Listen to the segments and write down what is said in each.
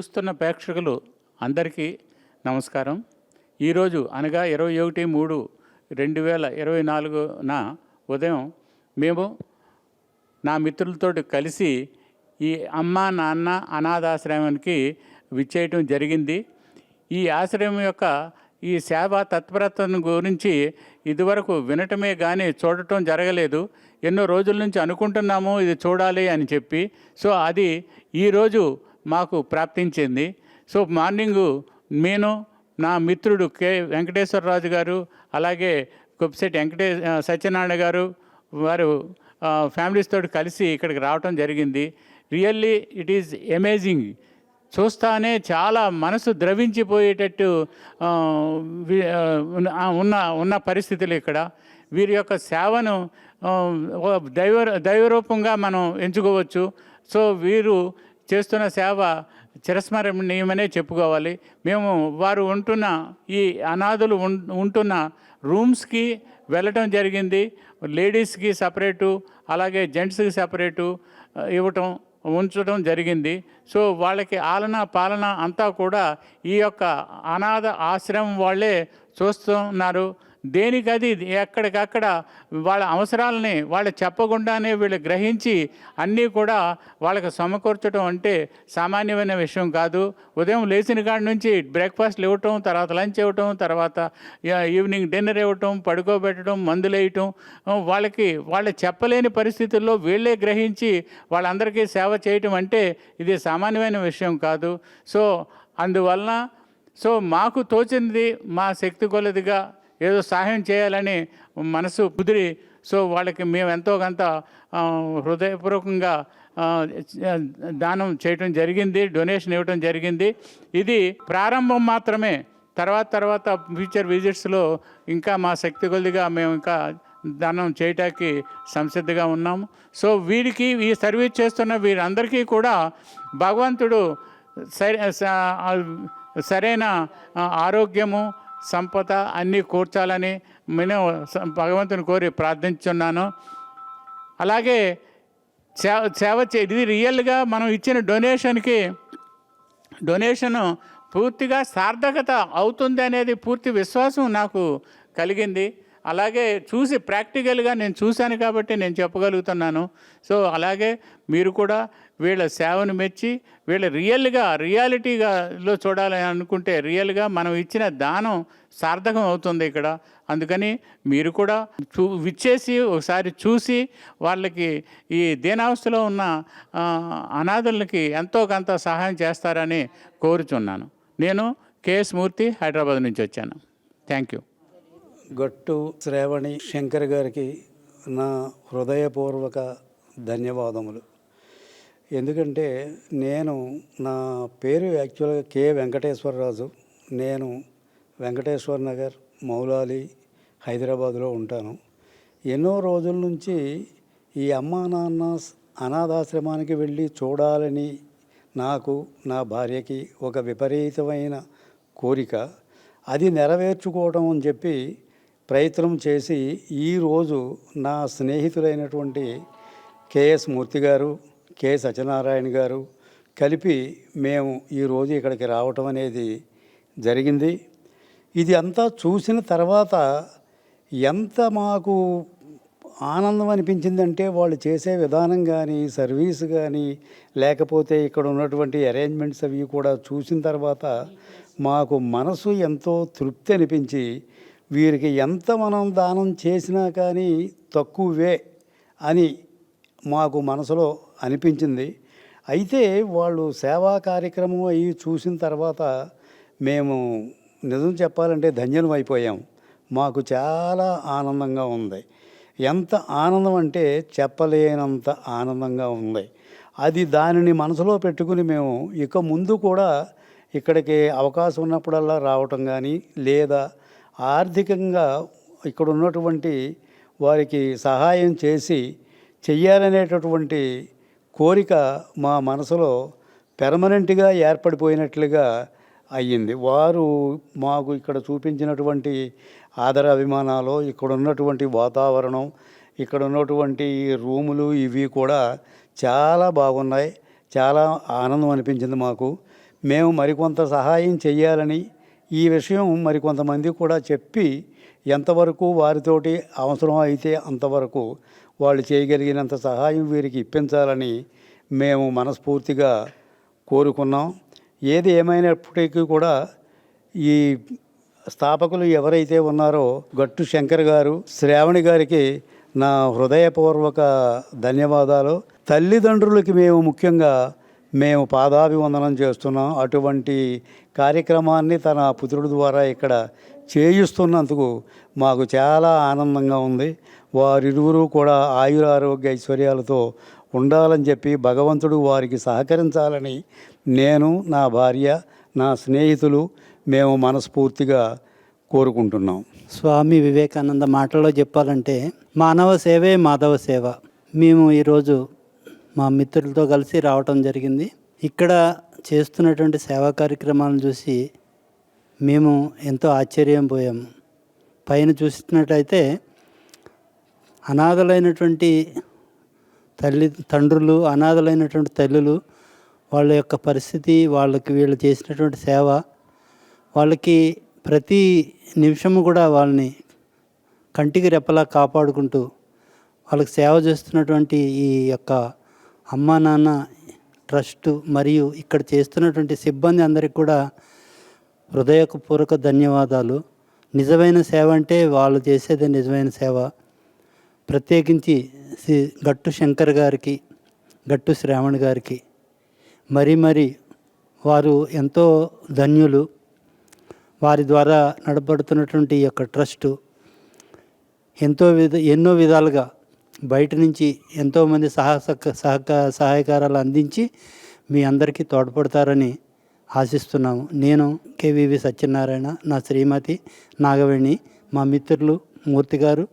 చూస్తున్న ప్రేక్షకులు అందరికీ నమస్కారం. ఈరోజు అనగా ఇరవై ఒకటి మూడు రెండు వేల ఇరవై నాలుగున ఉదయం మేము నా మిత్రులతోటి కలిసి ఈ అమ్మ నాన్న అనాథాశ్రమానికి విచ్చేయటం జరిగింది. ఈ ఆశ్రమం యొక్క ఈ సేవా తత్పరతను గురించి ఇదివరకు వినటమే కానీ చూడటం జరగలేదు. ఎన్నో రోజుల నుంచి అనుకుంటున్నాము ఇది చూడాలి అని చెప్పి. సో అది ఈరోజు మాకు ప్రాప్తించింది. సో మార్నింగు నేను నా మిత్రుడు కె వెంకటేశ్వరరాజు గారు అలాగే కొప్పిశెట్టి వెంకటే సత్యనారాయణ గారు వారు ఫ్యామిలీస్ తోటి కలిసి ఇక్కడికి రావటం జరిగింది. Really it is amazing. చూస్తానే చాలా మనసు ద్రవించిపోయేటట్టు ఉన్న- ఉన్న పరిస్థితులు ఇక్కడ. వీరి యొక్క సేవను దైవ దైవరూపంగా మనం ఎంచుకోవచ్చు. సో వీరు చేస్తున్న సేవ చిరస్మరణీయమనే చెప్పుకోవాలి. మేము వారు ఉంటున్న ఈ అనాథులు ఉం- ఉంటున్న రూమ్స్కి వెళ్ళటం జరిగింది. లేడీస్కి సపరేటు అలాగే జెంట్స్కి సపరేటు ఇవ్వటం ఉంచడం జరిగింది. సో వాళ్ళకి ఆలన పాలన అంతా కూడా ఈ యొక్క అనాథ ఆశ్రమం వాళ్ళే చూస్తున్నారు. దేనికది? ఎక్కడికక్కడ వాళ్ళ అవసరాలని వాళ్ళు చెప్పకుండానే వీళ్ళు గ్రహించి అన్నీ కూడా వాళ్ళకి సమకూర్చడం అంటే సామాన్యమైన విషయం కాదు. ఉదయం లేచిన కాడి నుంచి బ్రేక్ఫాస్ట్లు ఇవ్వటం తర్వాత లంచ్ ఇవ్వటం తర్వాత ఈవినింగ్ డిన్నర్ ఇవ్వటం పడుకోబెట్టడం మందులు వేయటం వాళ్ళకి వాళ్ళు చెప్పలేని పరిస్థితుల్లో వీళ్ళే గ్రహించి వాళ్ళందరికీ సేవ చేయటం అంటే ఇది సామాన్యమైన విషయం కాదు. సో అందువలన సో మాకు తోచింది మా శక్తి కొలదిగా ఏదో సహాయం చేయాలని మనసు కుదిరి సో వాళ్ళకి మేము ఎంతో కొంత హృదయపూర్వకంగా దానం చేయటం జరిగింది డొనేషన్ ఇవ్వటం జరిగింది. ఇది ప్రారంభం మాత్రమే. తర్వాత తర్వాత ఫ్యూచర్ విజిట్స్లో ఇంకా మా శక్తి కొద్దిగా మేము ఇంకా దానం చేయటానికి సంసిద్ధగా ఉన్నాము. సో వీరికి ఈ సర్వీస్ చేస్తున్న వీరందరికీ కూడా భగవంతుడు సరి సరైన ఆరోగ్యము సంపద అన్నీ కూర్చాలని నేను భగవంతుని కోరి ప్రార్థించున్నాను అలాగే సేవ సేవ చే ఇది రియల్గా మనం ఇచ్చిన డొనేషన్కి డొనేషన్ పూర్తిగా సార్థకత అవుతుంది అనేది పూర్తి విశ్వాసం నాకు కలిగింది. అలాగే చూసి ప్రాక్టికల్గా నేను చూశాను కాబట్టి నేను చెప్పగలుగుతున్నాను. సో అలాగే మీరు కూడా వీళ్ళ సేవను మెచ్చి వీళ్ళ రియల్గా రియాలిటీగాలో చూడాలని అనుకుంటే రియల్గా మనం ఇచ్చిన దానం సార్థకం అవుతుంది ఇక్కడ. అందుకని మీరు కూడా చూ విచ్చేసి ఒకసారి చూసి వాళ్ళకి ఈ దీనావస్థలో ఉన్న అనాథులకి ఎంతో కొంత సహాయం చేస్తారని కోరుచున్నాను. నేను కేఎస్ మూర్తి హైదరాబాద్ నుంచి వచ్చాను. Thank you. గట్టు శ్రావణి శంకర్ గారికి నా హృదయపూర్వక ధన్యవాదములు. ఎందుకంటే నేను నా పేరు యాక్చువల్గా కే. వెంకటేశ్వరరాజు. నేను వెంకటేశ్వర్ నగర్ మౌలాలి హైదరాబాద్లో ఉంటాను. ఎన్నో రోజుల నుంచి ఈ అమ్మా నాన్న అనాథాశ్రమానికి వెళ్ళి చూడాలని నాకు నా భార్యకి ఒక విపరీతమైన కోరిక. అది నెరవేర్చుకోవడం అని చెప్పి ప్రయత్నం చేసి ఈరోజు నా స్నేహితులైనటువంటి కేఎస్ మూర్తి గారు కె సత్యనారాయణ గారు కలిపి మేము ఈరోజు ఇక్కడికి రావటం అనేది జరిగింది. ఇది అంతా చూసిన తర్వాత ఎంత మాకు ఆనందం అనిపించిందంటే వాళ్ళు చేసే విధానం కానీ సర్వీస్ కానీ లేకపోతే ఇక్కడ ఉన్నటువంటి అరేంజ్మెంట్స్ అవి కూడా చూసిన తర్వాత మాకు మనసు ఎంతో తృప్తి అనిపించి వీరికి ఎంత మనం దానం చేసినా కానీ తక్కువే అని మాకు మనసులో అనిపించింది. అయితే వాళ్ళు సేవా కార్యక్రమం అవి చూసిన తర్వాత మేము నిజం చెప్పాలంటే ధన్యులం అయిపోయాం. మాకు చాలా ఆనందంగా ఉంది. ఎంత ఆనందం అంటే చెప్పలేనంత ఆనందంగా ఉంది. అది దానిని మనసులో పెట్టుకుని మేము ఇక ముందు కూడా ఇక్కడికి అవకాశం ఉన్నప్పుడల్లా రావటం కానీ లేదా ఆర్థికంగా ఇక్కడ ఉన్నటువంటి వారికి సహాయం చేసి చెయ్యాలనేటటువంటి కోరిక మా మనసులో పెర్మనెంట్గా ఏర్పడిపోయినట్లుగా అయ్యింది. వారు మాకు ఇక్కడ చూపించినటువంటి ఆదర అభిమానాలు ఇక్కడ ఉన్నటువంటి వాతావరణం ఇక్కడ ఉన్నటువంటి రూములు ఇవి కూడా చాలా బాగున్నాయి. చాలా ఆనందం అనిపించింది మాకు. మేము మరికొంత సహాయం చేయాలని ఈ విషయం మరికొంతమంది కూడా చెప్పి ఎంతవరకు వారితోటి అవసరం అయితే అంతవరకు వాళ్ళు చేయగలిగినంత సహాయం వీరికి ఇప్పించాలని మేము మనస్ఫూర్తిగా కోరుకున్నాం. ఏది ఏమైనప్పటికీ కూడా ఈ స్థాపకులు ఎవరైతే ఉన్నారో గట్టు శంకర్ గారు శ్రావణి గారికి నా హృదయపూర్వక ధన్యవాదాలు. తల్లిదండ్రులకి మేము ముఖ్యంగా మేము పాదాభివందనం చేస్తున్నాం. అటువంటి కార్యక్రమాన్ని తన పుత్రుడి ద్వారా ఇక్కడ చేయిస్తున్నందుకు మాకు చాలా ఆనందంగా ఉంది. వారిరువురు కూడా ఆయురారోగ్య ఐశ్వర్యాలతో ఉండాలని చెప్పి భగవంతుడు వారికి సహకరించాలని నేను నా భార్య నా స్నేహితులు మేము మనస్ఫూర్తిగా కోరుకుంటున్నాం. స్వామి వివేకానంద మాటల్లో చెప్పాలంటే మానవ సేవే మాధవ సేవ. మేము ఈరోజు మా మిత్రులతో కలిసి రావటం జరిగింది. ఇక్కడ చేస్తున్నటువంటి సేవా కార్యక్రమాలను చూసి మేము ఎంతో ఆశ్చర్యం పోయాము పైన చూసినట్టయితే అనాథలైనటువంటి తల్లి తండ్రులు అనాథలైనటువంటి తల్లులు వాళ్ళ యొక్క పరిస్థితి వాళ్ళకి వీళ్ళు చేసినటువంటి సేవ వాళ్ళకి ప్రతి నిమిషము కూడా వాళ్ళని కంటికి రెప్పలా కాపాడుకుంటూ వాళ్ళకి సేవ చేస్తున్నటువంటి ఈ యొక్క అమ్మా నాన్న ట్రస్ట్ మరియు ఇక్కడ చేస్తున్నటువంటి సిబ్బంది అందరికి కూడా హృదయపూర్వక ధన్యవాదాలు. నిజమైన సేవ అంటే వాళ్ళు చేసేది నిజమైన సేవ. ప్రత్యేకించి శ్రీ గట్టు శంకర్ గారికి గట్టు శ్రావణ్ గారికి. మరి మరి వారు ఎంతో ధన్యులు. వారి ద్వారా నడపడుతున్నటువంటి ఈ యొక్క ట్రస్టు ఎంతో విధ ఎన్నో విధాలుగా బయట నుంచి ఎంతోమంది సహసక సహక సహాయకారాలు అందించి మీ అందరికీ తోడ్పడతారని ఆశిస్తున్నాము. నేను కేవీవి సత్యనారాయణ నా శ్రీమతి నాగవేణి మా మిత్రులు మూర్తి గారు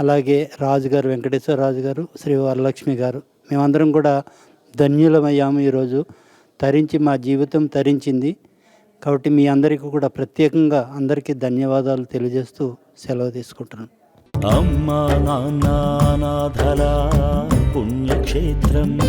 అలాగే రాజు గారు వెంకటేశ్వర రాజు గారు శ్రీ వరలక్ష్మి గారు. మేమందరం కూడా ధన్యులమయ్యాము ఈరోజు. తరించి మా జీవితం తరించింది. కాబట్టి మీ అందరికీ కూడా ప్రత్యేకంగా అందరికీ ధన్యవాదాలు తెలియజేస్తూ సెలవు తీసుకుంటున్నాను. అమ్మా నాన్న పుణ్యక్షేత్రం.